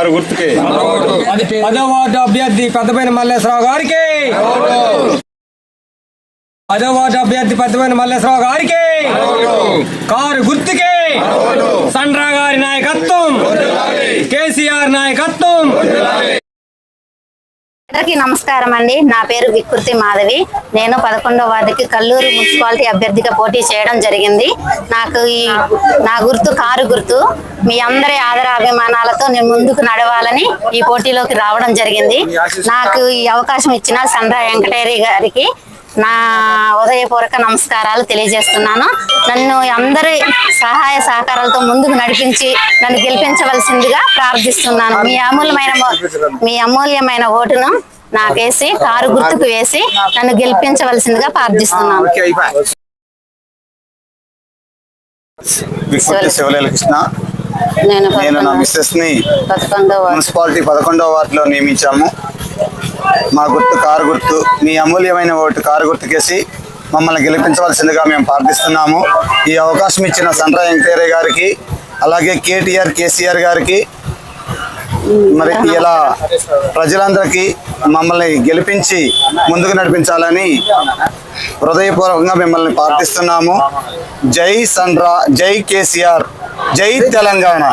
ఆరు గుర్తుకే. పదో వార్డు అభ్యర్థి పెద్దపైన మల్లేశ్వరరావు గారికి. పదో వార్డు అభ్యర్థి పెద్దపైన మల్లేశ్వరరావు గారికి. కారు గుర్తుకే సండ్రా గారి నాయకత్వం కేసీఆర్ నాయకత్వం అందరికీ నమస్కారం అండి. నా పేరు వికృతి మాధవి. నేను పదకొండవ వార్డుకి కల్లూరు మున్సిపాలిటీ అభ్యర్థిగా పోటీ చేయడం జరిగింది. నాకు ఈ నా గుర్తు కారు గుర్తు. మీ అందరి ఆదరాభిమానాలతో నేను ముందుకు నడవాలని ఈ పోటీలోకి రావడం జరిగింది. నాకు ఈ అవకాశం ఇచ్చిన సండ్రా వెంకటేరి గారికి నా ఉదయపూర్వక నమస్కారాలు తెలియజేస్తున్నాను. నన్ను అందరి సహాయ సహకారాలతో ముందుకు నడిపించి నన్ను గెలిపించవలసిందిగా ప్రార్థిస్తున్నాను. మీ అమూల్యమైన మో- అమూల్యమైన ఓటును నాకేసి కారు గుర్తుకు వేసి నన్ను గెలిపించవలసిందిగా ప్రార్థిస్తున్నాను. నేను నా మిస్సెస్ని. మున్సిపాలిటీ పదకొండవ వార్డులో నియమించాము. మా గుర్తు కారు గుర్తు మీ అమూల్యమైన ఓటు కారు గుర్తుకేసి మమ్మల్ని గెలిపించవలసిందిగా మేము ప్రార్థిస్తున్నాము. ఈ అవకాశం ఇచ్చిన సండ్ర ఎంక్వైరీ గారికి అలాగే కేటీఆర్ కేసీఆర్ గారికి మరి ఇలా ప్రజలందరికీ మమ్మల్ని గెలిపించి ముందుకు నడిపించాలని హృదయపూర్వకంగా మిమ్మల్ని ప్రార్థిస్తున్నాము. జై సండ్రా జై కేసీఆర్ జై తెలంగాణ.